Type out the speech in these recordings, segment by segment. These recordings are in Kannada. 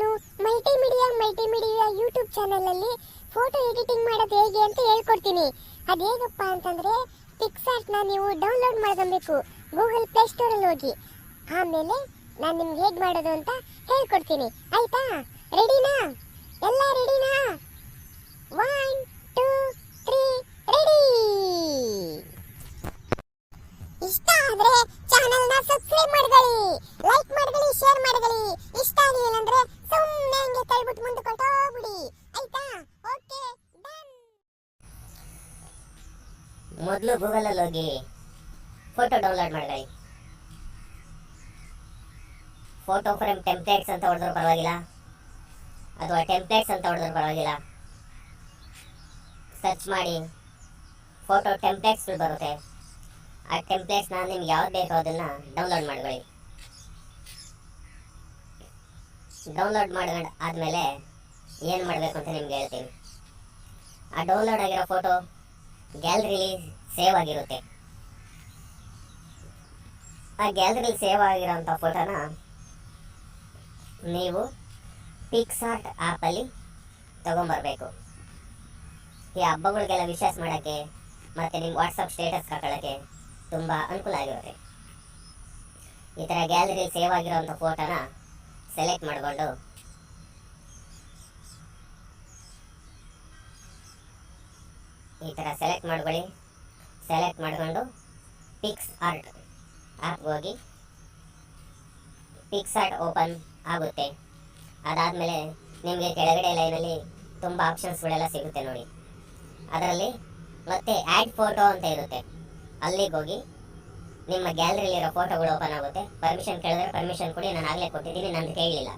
ನಾನು ಮಲ್ಟಿಮೀಡಿಯಾ ಮಲ್ಟಿಮೀಡಿಯಾ ಯೂಟ್ಯೂಬ್ ಚಾನಲಲ್ಲಿ ಫೋಟೋ ಎಡಿಟಿಂಗ್ ಮಾಡೋದು ಹೇಗೆ ಅಂತ ಹೇಳ್ಕೊಡ್ತೀನಿ. ಅದು ಹೇಗಪ್ಪ ಅಂತಂದರೆ ನ ನೀವು ಡೌನ್ಲೋಡ್ ಮಾಡ್ಕೊಬೇಕು. ಗೂಗಲ್ ಪ್ಲೇ ಸ್ಟೋರಲ್ಲಿ ಹೋಗಿ. ಆಮೇಲೆ ನಾನು ನಿಮ್ಗೆ ಹೇಗೆ ಮಾಡೋದು ಅಂತ ಹೇಳ್ಕೊಡ್ತೀನಿ. ಆಯ್ತಾ? ರೆಡಿನಾ ಎಲ್ಲ ರೆಡಿ ಮೊದಲು ಗೂಗಲಲ್ಲಿ ಹೋಗಿ ಫೋಟೋ ಡೌನ್ಲೋಡ್ ಮಾಡ್ಕೊಳ್ಳಿ ಫೋಟೋ ಫ್ರೇಮ್ ಟೆಂಪ್ಲೇಟ್ಸ್ ಅಂತ ಹೊಡೆದ್ರು ಪರವಾಗಿಲ್ಲ. ಅಥವಾ ಟೆಂಪ್ಲೇಟ್ಸ್ ಅಂತ ಹೊಡೆದ್ರು ಪರವಾಗಿಲ್ಲ. ಸರ್ಚ್ ಮಾಡಿ ಫೋಟೋ ಟೆಂಪ್ಲೇಟ್ಸ್ಗಳು ಬರುತ್ತೆ. ಆ ಟೆಂಪ್ಲೇಟ್ಸ್ನ ನಿಮ್ಗೆ ಯಾವ್ದು ಬೇಕೋ ಅದನ್ನು ಡೌನ್ಲೋಡ್ ಮಾಡ್ಕೊಳ್ಳಿ. ಡೌನ್ಲೋಡ್ ಮಾಡ್ಕೊಂಡು ಆದಮೇಲೆ ಏನು ಮಾಡಬೇಕು ಅಂತ ನಿಮ್ಗೆ ಹೇಳ್ತೀನಿ. ಆ ಡೌನ್ಲೋಡ್ ಆಗಿರೋ ಫೋಟೋ ಗ್ಯಾಲರಿಲಿ ಸೇವ್ ಆಗಿರುತ್ತೆ. ಆ ಗ್ಯಾಲರಿಲಿ ಸೇವ್ ಆಗಿರೋಂಥ ಫೋಟೋನ ನೀವು ಪಿಕ್ಸಾರ್ಟ್ ಆ್ಯಪಲ್ಲಿ ತೊಗೊಂಬರ್ಬೇಕು. ಈ ಹಬ್ಬಗಳಿಗೆಲ್ಲ ವಿಶ್ವಾಸ ಮಾಡೋಕ್ಕೆ ಮತ್ತು ನಿಮ್ಮ ವಾಟ್ಸಪ್ ಸ್ಟೇಟಸ್ ಹಾಕೊಳ್ಳೋಕ್ಕೆ ತುಂಬ ಅನುಕೂಲ ಆಗಿರುತ್ತೆ. ಈ ಥರ ಗ್ಯಾಲರಿಲಿ ಸೇವ್ ಆಗಿರೋಂಥ ಫೋಟೋನ ಸೆಲೆಕ್ಟ್ ಮಾಡಿಕೊಂಡು ಈ ಥರ ಸೆಲೆಕ್ಟ್ ಮಾಡ್ಕೊಳ್ಳಿ. ಸೆಲೆಕ್ಟ್ ಮಾಡಿಕೊಂಡು ಪಿಕ್ಸ್ ಆರ್ಟ್ ಆ್ಯಪ್ಗೆ ಹೋಗಿ ಪಿಕ್ಸ್ ಆರ್ಟ್ ಓಪನ್ ಆಗುತ್ತೆ. ಅದಾದಮೇಲೆ ನಿಮಗೆ ಕೆಳಗಡೆ ಲೈನಲ್ಲಿ ತುಂಬ ಆಪ್ಷನ್ಸ್ಗಳೆಲ್ಲ ಸಿಗುತ್ತೆ ನೋಡಿ. ಅದರಲ್ಲಿ ಮತ್ತೆ ಆ್ಯಡ್ ಫೋಟೋ ಅಂತ ಇರುತ್ತೆ. ಅಲ್ಲಿಗೆ ಹೋಗಿ ನಿಮ್ಮ ಗ್ಯಾಲರಿಲಿರೋ ಫೋಟೋಗಳು ಓಪನ್ ಆಗುತ್ತೆ. ಪರ್ಮಿಷನ್ ಕೇಳಿದ್ರೆ ಪರ್ಮಿಷನ್ ಕೊಡಿ, ನಾನು ಆಗಲೇ ಕೊಟ್ಟಿದ್ದೀನಿ, ನಂದು ಕೇಳಲಿಲ್ಲ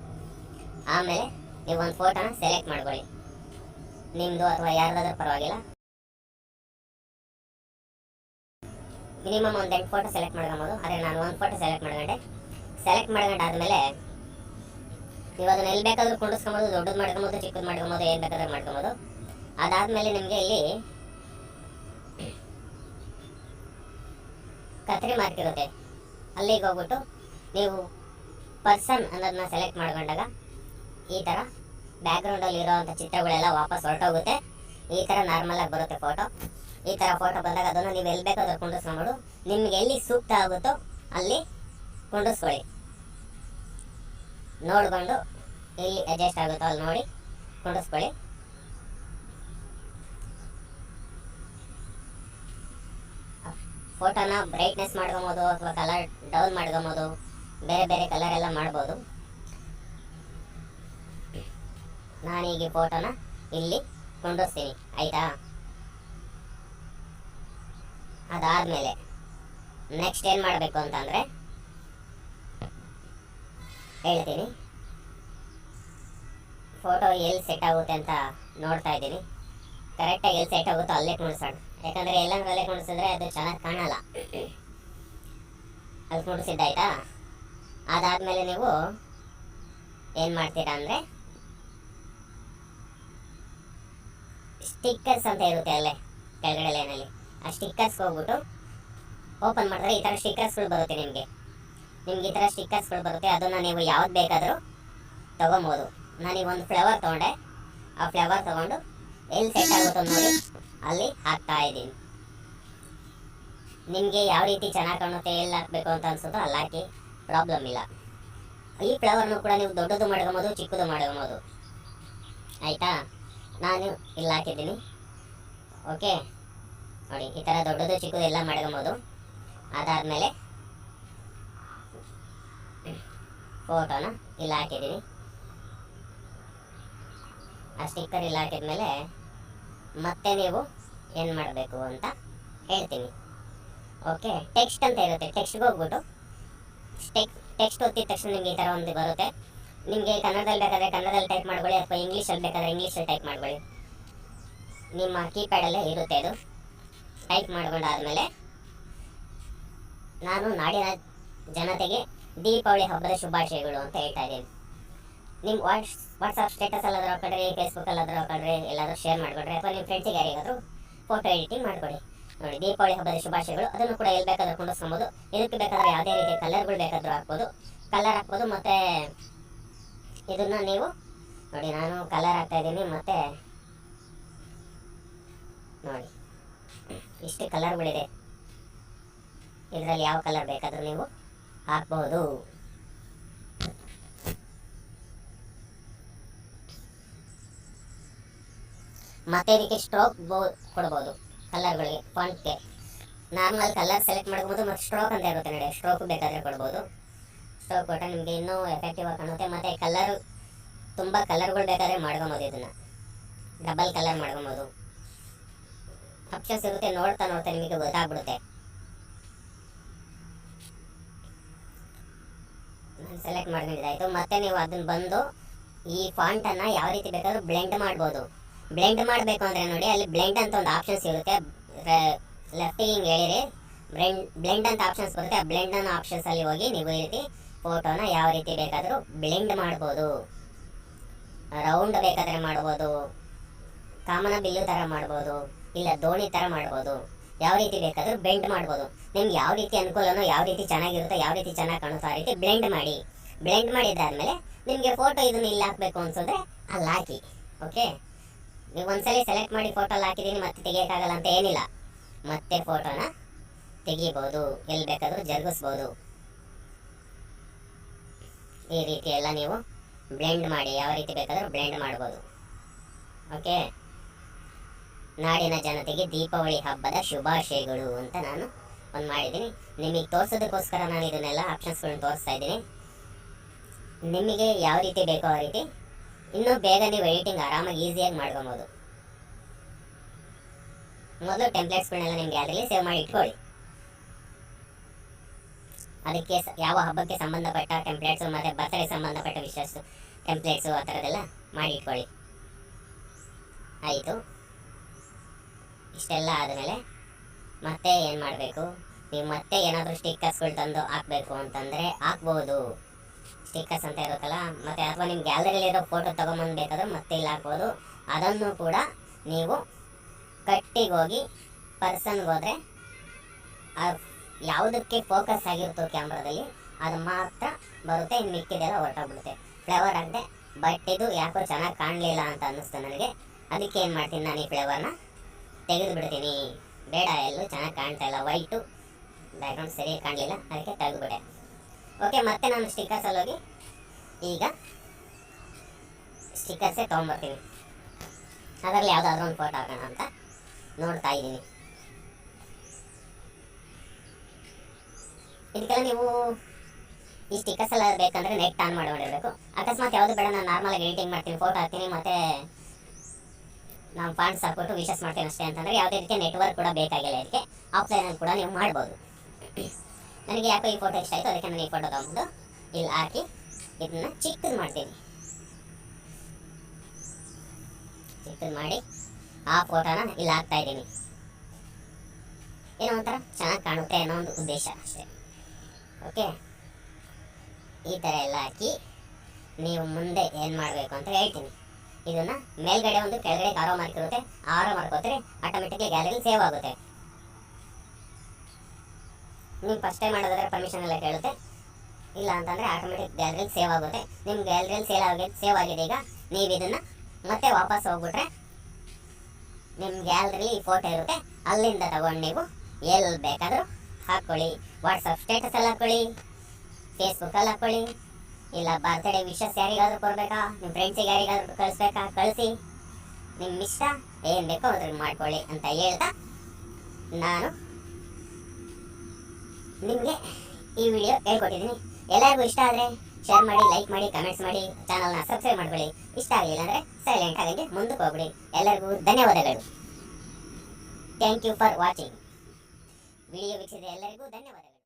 ಆಮೇಲೆ ನೀವು ಒಂದು ಫೋಟೋನ ಸೆಲೆಕ್ಟ್ ಮಾಡ್ಕೊಳ್ಳಿ. ನಿಮ್ಮದು ಅಥವಾ ಯಾರ್ದಾದ್ರೂ ಪರವಾಗಿಲ್ಲ. ಮಿನಿಮಮ್ ಒಂದು ಎಂಟು ಫೋಟೋ ಸೆಲೆಕ್ಟ್ ಮಾಡ್ಕೊಬೋದು ಆದರೆ ನಾನು ಒಂದು ಫೋಟೋ ಸೆಲೆಕ್ಟ್ ಮಾಡ್ಕೊಂಡೆ. ಸೆಲೆಕ್ಟ್ ಮಾಡ್ಕೊಂಡಾದ್ಮೇಲೆ ನೀವು ಎಲ್ಲಿ ಬೇಕಾದರೂ ಕುಂಡಿಸ್ಕೊಬೋದು ದೊಡ್ಡದು ಮಾಡ್ಕೊಬೋದು, ಚಿಕ್ಕದು ಮಾಡ್ಕೊಬೋದು, ಏನು ಬೇಕಾದ್ರೂ ಮಾಡ್ಕೊಬೋದು. ಅದಾದಮೇಲೆ ನಿಮಗೆ ಇಲ್ಲಿ ಕತ್ರಿ ಮಾರ್ಕ್ ಇರುತ್ತೆ. ಅಲ್ಲಿಗೆ ಹೋಗ್ಬಿಟ್ಟು ನೀವು ಪರ್ಸನ್ ಅನ್ನೋದನ್ನ ಸೆಲೆಕ್ಟ್ ಮಾಡ್ಕೊಂಡಾಗ ಈ ಥರ ಬ್ಯಾಕ್ಗ್ರೌಂಡಲ್ಲಿ ಇರೋವಂಥ ಚಿತ್ರಗಳೆಲ್ಲ ವಾಪಸ್ ಹೊರಟೋಗುತ್ತೆ. ಈ ಥರ ನಾರ್ಮಲಾಗಿ ಬರುತ್ತೆ ಫೋಟೋ ಈ ಥರ ಫೋಟೋ ಬಂದಾಗ ಅದನ್ನು ನೀವು ಎಲ್ಲಿ ಬೇಕಾದ್ರೂ ಕೊಂಡಿಸ್ಕೊಂಡು ನಿಮ್ಗೆ ಎಲ್ಲಿ ಸೂಕ್ತ ಆಗುತ್ತೋ ಅಲ್ಲಿ ಕುಂಡಿಸ್ಕೊಳ್ಳಿ. ನೋಡಿಕೊಂಡು ಎಲ್ಲಿ ಅಡ್ಜಸ್ಟ್ ಆಗುತ್ತೋ ಅಲ್ಲಿ ನೋಡಿ ಕುಂಡಿಸ್ಕೊಳ್ಳಿ. ಫೋಟೋನ ಬ್ರೈಟ್ನೆಸ್ ಮಾಡ್ಕೊಬೋದು ಅಥವಾ ಕಲರ್ ಡೌನ್ ಮಾಡ್ಕೊಬೋದು. ಬೇರೆ ಬೇರೆ ಕಲರ್ ಎಲ್ಲ ಮಾಡ್ಬೋದು. ನಾನೀಗ ಫೋಟೋನ ಇಲ್ಲಿ ಕುಂಡಿಸ್ತೀನಿ. ಆಯ್ತಾ? ಅದಾದ್ಮೇಲೆ ನೆಕ್ಸ್ಟ್ ಏನು ಮಾಡಬೇಕು ಅಂತಂದರೆ ಹೇಳ್ತೀನಿ. ಫೋಟೋ ಎಲ್ಲಿ ಸೆಟ್ ಆಗುತ್ತೆ ಅಂತ ನೋಡ್ತಾ ಇದ್ದೀನಿ. ಕರೆಕ್ಟಾಗಿ ಎಲ್ಲಿ ಸೆಟ್ ಆಗುತ್ತೋ ಅಲ್ಲೇ ಕುಣಿಸೋಣ ಯಾಕಂದರೆ ಎಲ್ಲಂದ್ರಲ್ಲೇ ಕುಣಿಸಿದ್ರೆ ಅದು ಚೆನ್ನಾಗಿ ಕಾಣಲ್ಲ. ಅಲ್ಲಿ ಕುಣಿಸಿದ್ದಾಯ್ತಾ ಅದಾದಮೇಲೆ ನೀವು ಏನು ಮಾಡ್ತೀರಾ ಅಂದರೆ ಸ್ಟಿಕ್ಕರ್ಸ್ ಅಂತ ಇರುತ್ತೆ ಅಲ್ಲೇ, ಕೆಳಗಡೆ ಲೈನಲ್ಲಿ ಆ ಸ್ಟಿಕ್ಕರ್ಸ್ ಹೋಗ್ಬಿಟ್ಟು ಓಪನ್ ಮಾಡಿದ್ರೆ ಈ ಥರ ಸ್ಟಿಕ್ಕರ್ಸ್ಗಳು ಬರುತ್ತೆ ನಿಮಗೆ. ನಿಮ್ಗೆ ಈ ಥರ ಸ್ಟಿಕ್ಕರ್ಸ್ಗಳು ಬರುತ್ತೆ. ಅದನ್ನು ನೀವು ಯಾವ್ದು ಬೇಕಾದರೂ ತೊಗೊಬೋದು. ನಾನೀಗ ಒಂದು ಫ್ಲವರ್ ತೊಗೊಂಡೆ. ಆ ಫ್ಲವರ್ ತೊಗೊಂಡು ಎಲ್ಲಿ ಸೆಟ್ ಆಗುತ್ತೋ ನೋಡಿ ಅಲ್ಲಿ ಹಾಕ್ತಾ ಇದ್ದೀನಿ. ನಿಮಗೆ ಯಾವ ರೀತಿ ಚೆನ್ನಾಗಿ ಕಾಣುತ್ತೆ, ಎಲ್ಲಿ ಹಾಕಬೇಕು ಅಂತ ಅನ್ಸುತ್ತೋ ಅಲ್ಲಿ ಹಾಕಿ ಪ್ರಾಬ್ಲಮ್ ಇಲ್ಲ. ಈ ಫ್ಲವರ್ನು ಕೂಡ ನೀವು ದೊಡ್ಡದು ಮಾಡ್ಕೊಬೋದು, ಚಿಕ್ಕದು ಮಾಡ್ಕೊಬೋದು. ಆಯಿತಾ? ನಾನು ಇಲ್ಲಿ ಹಾಕಿದ್ದೀನಿ. ಓಕೆ ನೋಡಿ, ಈ ಥರ ದೊಡ್ಡದು ಚಿಕ್ಕದು ಎಲ್ಲ ಮಾಡ್ಕೊಬೋದು. ಅದಾದಮೇಲೆ ಫೋಟೋನ ಇಲ್ಲಿ ಹಾಕಿದ್ದೀನಿ. ಆ ಸ್ಟಿಕ್ಕರ್ ಇಲ್ಲಿ ಹಾಕಿದ್ಮೇಲೆ ಮತ್ತೆ ನೀವು ಏನು ಮಾಡಬೇಕು ಅಂತ ಹೇಳ್ತೀನಿ. ಓಕೆ ಟೆಕ್ಸ್ಟ್ ಅಂತ ಇರುತ್ತೆ. ಟೆಕ್ಸ್ಟ್ಗೆ ಹೋಗ್ಬಿಟ್ಟು ಟೆಕ್ ಟೆಕ್ಸ್ಟ್ ಒತ್ತಿದ ತಕ್ಷಣ ನಿಮಗೆ ಈ ಥರ ಒಂದು ಬರುತ್ತೆ. ನಿಮಗೆ ಕನ್ನಡದಲ್ಲಿ ಬೇಕಾದರೆ ಕನ್ನಡದಲ್ಲಿ ಟೈಪ್ ಮಾಡ್ಕೊಳ್ಳಿ, ಅಥವಾ ಇಂಗ್ಲೀಷಲ್ಲಿ ಬೇಕಾದರೆ ಇಂಗ್ಲೀಷಲ್ಲಿ ಟೈಪ್ ಮಾಡ್ಕೊಳ್ಳಿ. ನಿಮ್ಮ ಕೀಪ್ಯಾಡಲ್ಲೇ ಇರುತ್ತೆ ಅದು ಟೈಪ್ ಮಾಡ್ಕೊಂಡಾದ್ಮೇಲೆ ನಾನು ನಾಡಿನ ಜನತೆಗೆ ದೀಪಾವಳಿ ಹಬ್ಬದ ಶುಭಾಶಯಗಳು ಅಂತ ಹೇಳ್ತಾ ಇದ್ದೀನಿ. ನಿಮ್ಮ ವಾಟ್ಸ್ ವಾಟ್ಸಪ್ ಸ್ಟೇಟಸ್ ಎಲ್ಲಾದರೂ ಹಾಕೊಂಡ್ರಿ ಫೇಸ್ಬುಕ್ ಎಲ್ಲಾದರೂ ಹಾಕೊಂಡ್ರಿ, ಎಲ್ಲಾದರೂ ಶೇರ್ ಮಾಡ್ಕೊಂಡ್ರೆ, ಅಥವಾ ನಿಮ್ಮ ಫ್ರೆಂಡ್ಸಿಗೆ ಯಾರಿಗಾದರೂ ಫೋಟೋ ಎಡಿಟಿಂಗ್ ಮಾಡಿಕೊಡಿ. ನೋಡಿ, ದೀಪಾವಳಿ ಹಬ್ಬದ ಶುಭಾಶಯಗಳು, ಅದನ್ನು ಕೂಡ ಎಲ್ಲಿ ಬೇಕಾದರೂ ಕುಂಡಿಸ್ಕೊಬೋದು ಇದಕ್ಕೆ ಬೇಕಾದರೆ ಯಾವುದೇ ರೀತಿಯ ಕಲರ್ಗಳು ಬೇಕಾದರೂ ಹಾಕ್ಬೋದು. ಕಲರ್ ಹಾಕ್ಬೋದು ಮತ್ತು ಇದನ್ನು ನೀವು, ನೋಡಿ, ನಾನು ಕಲರ್ ಹಾಕ್ತಾ ಇದ್ದೀನಿ, ಮತ್ತು ನೋಡಿ. ಇಷ್ಟು ಕಲರ್ಗಳಿದೆ ಇದರಲ್ಲಿ ಯಾವ ಕಲರ್ ಬೇಕಾದರೂ ನೀವು ಹಾಕ್ಬೋದು. ಮತ್ತೆ ಇದಕ್ಕೆ ಸ್ಟ್ರೋಕ್ ಬೋ ಕೊಡ್ಬೋದು ಕಲರ್ಗಳಿಗೆ ಫಾಂಟ್ಗೆ ನಾರ್ಮಲ್ ಕಲರ್ ಸೆಲೆಕ್ಟ್ ಮಾಡ್ಬೋದು ಮತ್ತು ಸ್ಟ್ರೋಕ್ ಅಂತ ಇರುತ್ತೆ ನೋಡಿ ಸ್ಟ್ರೋಕ್ ಬೇಕಾದರೆ ಕೊಡ್ಬೋದು. ಸ್ಟ್ರೋಕ್ ಕೊಟ್ಟರೆ ನಿಮಗೆ ಇನ್ನೂ ಎಫೆಕ್ಟಿವ್ ಆಗಿ ಕಾಣುತ್ತೆ. ಮತ್ತು ಕಲರ್ ತುಂಬ ಕಲರ್ಗಳು ಬೇಕಾದರೆ ಮಾಡ್ಕೊಬೋದು ಇದನ್ನು. ಡಬಲ್ ಕಲರ್ ಮಾಡ್ಕೊಬೋದು. ಆಪ್ಷನ್ಸ್ ಇರುತ್ತೆ ನೋಡ್ತಾ ನೋಡ್ತಾ ನಿಮಗೆ ಗೊತ್ತಾಗ್ಬಿಡುತ್ತೆ. ನಾನು ಸೆಲೆಕ್ಟ್ ಮಾಡ್ಕೊಂಡಿದ್ದಾಯ್ತು ಮತ್ತೆ ನೀವು ಅದನ್ನು ಬಂದು ಈ ಫಾಂಟನ್ನು ಯಾವ ರೀತಿ ಬೇಕಾದರೂ ಬ್ಲೆಂಡ್ ಮಾಡ್ಬೋದು. ಬ್ಲೆಂಡ್ ಮಾಡಬೇಕು ಅಂದರೆ ನೋಡಿ, ಅಲ್ಲಿ ಬ್ಲೆಂಡ್ ಅಂತ ಒಂದು ಆಪ್ಷನ್ಸ್ ಇರುತ್ತೆ ಲೆಫ್ಟಿಗೆ ಹಿಂಗೆ ಹೇಳಿರಿ. ಬ್ಲೆಂಡ್ ಬ್ಲೆಂಡ್ ಅಂತ ಆಪ್ಷನ್ಸ್ ಬರುತ್ತೆ. ಆ ಬ್ಲೆಂಡ್ ಅನ್ನೋ ಆಪ್ಷನ್ಸಲ್ಲಿ ಹೋಗಿ ನೀವು ಈ ರೀತಿ ಫೋಟೋನ ಯಾವ ರೀತಿ ಬೇಕಾದರೂ ಬ್ಲೆಂಡ್ ಮಾಡ್ಬೋದು. ರೌಂಡ್ ಬೇಕಾದರೆ ಮಾಡ್ಬೋದು. ಕಾಮನ ಬಿಲ್ಲು ಥರ ಮಾಡ್ಬೋದು. ಇಲ್ಲ, ದೋಣಿ ಥರ ಮಾಡ್ಬೋದು. ಯಾವ ರೀತಿ ಬೇಕಾದರೂ ಬೆಂಡ್ ಮಾಡ್ಬೋದು. ನಿಮ್ಗೆ ಯಾವ ರೀತಿ ಅನುಕೂಲನೋ ಯಾವ ರೀತಿ ಚೆನ್ನಾಗಿರುತ್ತೋ ಯಾವ ರೀತಿ ಚೆನ್ನಾಗಿ ಕಾಣುತ್ತೋ ಆ ರೀತಿ ಬ್ಲೆಂಡ್ ಮಾಡಿ. ಬ್ಲೆಂಡ್ ಮಾಡಿದ್ದಾದ್ಮೇಲೆ ನಿಮಗೆ ಫೋಟೋ ಇದನ್ನ ಇಲ್ಲಿ ಹಾಕಬೇಕು ಅನ್ಸಿದ್ರೆ ಅಲ್ಲಿ ಹಾಕಿ ಓಕೆ ನೀವು ಒಂದ್ಸಲಿ ಸೆಲೆಕ್ಟ್ ಮಾಡಿ ಫೋಟೋ ಹಾಕಿದ್ದೀನಿ ಮತ್ತೆ ತೆಗಿಯೋಕ್ಕಾಗಲ್ಲ ಅಂತ ಏನಿಲ್ಲ. ಮತ್ತೆ ಫೋಟೋನ ತೆಗಿಬೋದು, ಎಲ್ಲಿ ಬೇಕಾದರೂ ಜರುಗಿಸ್ಬೋದು. ಈ ರೀತಿ ಎಲ್ಲ ನೀವು ಬ್ಲೆಂಡ್ ಮಾಡಿ, ಯಾವ ರೀತಿ ಬೇಕಾದರೂ ಬ್ಲೆಂಡ್ ಮಾಡ್ಬೋದು. ಓಕೆ ನಾಡಿನ ಜನತೆಗೆ ದೀಪಾವಳಿ ಹಬ್ಬದ ಶುಭಾಶಯಗಳು ಅಂತ ನಾನು ಒಂದು ಮಾಡಿದ್ದೀನಿ. ನಿಮಗೆ ತೋರಿಸೋದಕ್ಕೋಸ್ಕರ ನಾನು ಇದನ್ನೆಲ್ಲ ಆಪ್ಷನ್ಸ್ಗಳನ್ನ ತೋರಿಸ್ತಾ ಇದ್ದೀನಿ. ನಿಮಗೆ ಯಾವ ರೀತಿ ಬೇಕೋ ಆ ರೀತಿ. ಇನ್ನೂ ಬೇಗ ನೀವು ಎಡಿಟಿಂಗ್ ಆರಾಮಾಗಿ ಈಸಿಯಾಗಿ ಮಾಡ್ಕೊಬೋದು. ಮೊದಲು ಟೆಂಪ್ಲೇಟ್ಸ್ಗಳನ್ನೆಲ್ಲ ನಿಮಗೆ ಅದರಲ್ಲಿ ಸೇವ್ ಮಾಡಿ ಇಟ್ಕೊಳ್ಳಿ. ಅದಕ್ಕೆ ಯಾವ ಹಬ್ಬಕ್ಕೆ ಸಂಬಂಧಪಟ್ಟ ಟೆಂಪ್ಲೇಟ್ಸು ಮತ್ತು ಬರ್ತಡೆ ಸಂಬಂಧಪಟ್ಟ ವಿಶೇಷ ಟೆಂಪ್ಲೇಟ್ಸು ಆ ಥರದ್ದೆಲ್ಲ ಮಾಡಿ ಇಟ್ಕೊಳ್ಳಿ. ಆಯಿತು. ಇಷ್ಟೆಲ್ಲ ಆದಮೇಲೆ ಮತ್ತೆ ಏನು ಮಾಡಬೇಕು? ನೀವು ಮತ್ತೆ ಏನಾದರೂ ಸ್ಟಿಕ್ಕರ್ಸ್ಗಳು ತಂದು ಹಾಕಬೇಕು ಅಂತಂದರೆ ಹಾಕ್ಬೋದು. ಸ್ಟಿಕ್ಕರ್ಸ್ ಅಂತ ಇರುತ್ತಲ್ಲ, ಮತ್ತು ಅಥವಾ ನಿಮ್ಮ ಗ್ಯಾಲರಿಲಿರೋ ಫೋಟೋ ತೊಗೊಂಬಂದು ಬೇಕಾದ್ರೆ ಮತ್ತೆ ಇಲ್ಲಿ ಹಾಕ್ಬೋದು. ಅದನ್ನು ಕೂಡ ನೀವು ಕಟ್ಟಿಗೆ ಹೋಗಿ ಪರ್ಸನ್ಗೆ ಹೋದರೆ ಯಾವುದಕ್ಕೆ ಫೋಕಸ್ ಆಗಿರುತ್ತೋ ಕ್ಯಾಮ್ರಾದಲ್ಲಿ ಅದು ಮಾತ್ರ ಬರುತ್ತೆ ಇನ್ನು ಮಿಕ್ಕಿದೆಲ್ಲ ಹೊರಟೋಗ್ಬಿಡುತ್ತೆ. ಫ್ಲೇವರ್ ಆಗದೆ ಬಟ್ ಇದು ಯಾಕೋ ಚೆನ್ನಾಗಿ ಕಾಣಲಿಲ್ಲ ಅಂತ ಅನ್ನಿಸ್ತು ನನಗೆ. ಅದಕ್ಕೆ ಏನು ಮಾಡ್ತೀನಿ ನಾನು ಈ ಫ್ಲೇವರ್ನ ತೆಗೆದು ಬಿಡ್ತೀನಿ ಬೇಡ, ಎಲ್ಲೂ ಚೆನ್ನಾಗಿ ಕಾಣ್ತಾ ಇಲ್ಲ. ವೈಟು ಬ್ಯಾಕ್ಗ್ರೌಂಡ್ ಸರಿಯಾಗಿ ಕಾಣಲಿಲ್ಲ. ಅದಕ್ಕೆ ತೆಗೆದುಬಿಟ್ಟೆ. ಓಕೆ ಮತ್ತೆ ನಾನು ಸ್ಟಿಕ್ಕರ್ಸಲ್ಲಿ ಹೋಗಿ ಈಗ ಸ್ಟಿಕ್ಕರ್ಸೇ ತೊಗೊಂಬರ್ತೀನಿ ಅದರಲ್ಲಿ ಯಾವುದಾದ್ರೂ ಒಂದು ಫೋಟೋ ಹಾಕೋಣ ಅಂತ ನೋಡ್ತಾ ಇದ್ದೀನಿ. ಇದಕ್ಕೆಲ್ಲ ನೀವು ಈ ಸ್ಟಿಕ್ಕರ್ಸ್ ಎಲ್ಲ ಬೇಕಂದ್ರೆ ನೆಟ್ ಆನ್ ಮಾಡ್ಕೊಂಡಿರ್ಬೇಕು ಅಕಸ್ಮಾತ್ ಯಾವುದು ಬೇಡ, ನಾನು ನಾರ್ಮಲಾಗಿ ಎಡಿಟಿಂಗ್ ಮಾಡ್ತೀನಿ ಫೋಟೋ ಹಾಕ್ತೀನಿ, ಮತ್ತೆ ನಾವು ಫಂಡ್ಸ್ ಹಾಕ್ಬಿಟ್ಟು ವಿಶಸ್ ಮಾಡ್ತೀನಿ ಅಷ್ಟೇ ಅಂತಂದರೆ ಯಾವುದೇ ರೀತಿಯ ನೆಟ್ವರ್ಕ್ ಕೂಡ ಬೇಕಾಗಿಲ್ಲ ಇದಕ್ಕೆ. ಆಫ್ಲೈನಲ್ಲಿ ಕೂಡ ನೀವು ಮಾಡ್ಬೋದು. ನನಗೆ ಯಾಕೋ ಈ ಫೋಟೋ ಇಷ್ಟ ಆಯಿತು, ಅದಕ್ಕೆ ನಾನು ಈ ಫೋಟೋ ತೊಗೊಂಡು ಇಲ್ಲಿ ಹಾಕಿ ಇದನ್ನ ಚಿಕ್ಕದು ಮಾಡ್ತೀನಿ. ಚಿಕ್ಕದು ಮಾಡಿ ಆ ಫೋಟೋನ ಇಲ್ಲಿ ಹಾಕ್ತಾ ಇದ್ದೀನಿ. ಏನೋ ಒಂಥರ ಚೆನ್ನಾಗಿ ಕಾಣುತ್ತೆ ಅನ್ನೋ ಒಂದು ಉದ್ದೇಶ ಅಷ್ಟೇ. ಓಕೆ ಈ ಥರ ಎಲ್ಲ ಹಾಕಿ ನೀವು ಮುಂದೆ ಏನು ಮಾಡಬೇಕು ಅಂತ ಹೇಳ್ತೀನಿ. ಇದನ್ನ ಮೇಲ್ಗಡೆ ಒಂದು, ಕೆಳಗಡೆ ಆರೋ ಮಾರ್ಕ್ ಇರುತ್ತೆ arrow mark automatic gallery save ಆಗುತ್ತೆ. ನೀವು ಫಸ್ಟ್ ಟೈಮ್ ಮಾಡೋದಾದ್ರೆ ಪರ್ಮಿಷನ್ ಎಲ್ಲ ಕೇಳುತ್ತೆ. ಇಲ್ಲ ಅಂತಂದ್ರೆ ಆಟೋಮೆಟಿಕ್ ಗ್ಯಾಲರಿ ಸೇವ್ ಆಗುತ್ತೆ. ನಿಮ್ಮ ಗ್ಯಾಲರಿಯಲ್ಲಿ ಸೇವ್ ಆಗಿ ಸೇವ್ ಆಗಿದೆ ಈಗ ನೀವು ಇದನ್ನ ಮತ್ತೆ ವಾಪಸ್ ಹೋಗ್ಬಿಟ್ರೆ ನಿಮ್ಮ ಗ್ಯಾಲರಿಲಿ ಈ ಫೋಟೋ ಇರುತ್ತೆ. ಅಲ್ಲಿಂದ ತಗೊಂಡು ನೀವು ಎಲ್ಲಿ ಬೇಕಾದರೂ ಹಾಕೊಳ್ಳಿ ವಾಟ್ಸಪ್ ಸ್ಟೇಟಸ್ ಅಲ್ಲಿ ಹಾಕ್ಕೊಳ್ಳಿ. ಫೇಸ್ಬುಕ್ಕಲ್ಲಿ ಹಾಕ್ಕೊಳ್ಳಿ. ಇಲ್ಲ ಬರ್ತ್ಡೇ ವಿಶಸ್ ಯಾರಿಗಾದ್ರೂ ಕೊಡ್ಬೇಕಾ? ನಿಮ್ಮ ಫ್ರೆಂಡ್ಸಿಗೆ ಯಾರಿಗಾದ್ರೂ ಕಳಿಸ್ಬೇಕಾ? ಕಳಿಸಿ. ನಿಮ್ಮ ಇಷ್ಟ? ಏನು ಬೇಕೋ ಅದ್ರಲ್ಲಿ ಮಾಡ್ಕೊಳ್ಳಿ ಅಂತ ಹೇಳ್ತಾ ನಾನು ನಿಮಗೆ ಈ ವಿಡಿಯೋ ಹೇಳ್ಕೊಟ್ಟಿದ್ದೀನಿ. ಎಲ್ಲರಿಗೂ ಇಷ್ಟ ಆದರೆ ಶೇರ್ ಮಾಡಿ ಲೈಕ್ ಮಾಡಿ ಕಮೆಂಟ್ಸ್ ಮಾಡಿ ಚಾನಲ್ನ ಸಬ್ಸ್ಕ್ರೈಬ್ ಮಾಡ್ಕೊಳ್ಳಿ. ಇಷ್ಟ ಆಗಲಿಲ್ಲ ಅಂದರೆ ಸೈಲೆಂಟ್ ಆಗಿ ಮುಂದಕ್ಕೆ ಹೋಗ್ಬಿಡಿ. ಎಲ್ಲರಿಗೂ ಧನ್ಯವಾದಗಳು. Thank you for watching video ವೀಕ್ಷಿಸಿದ ಎಲ್ಲರಿಗೂ ಧನ್ಯವಾದಗಳು.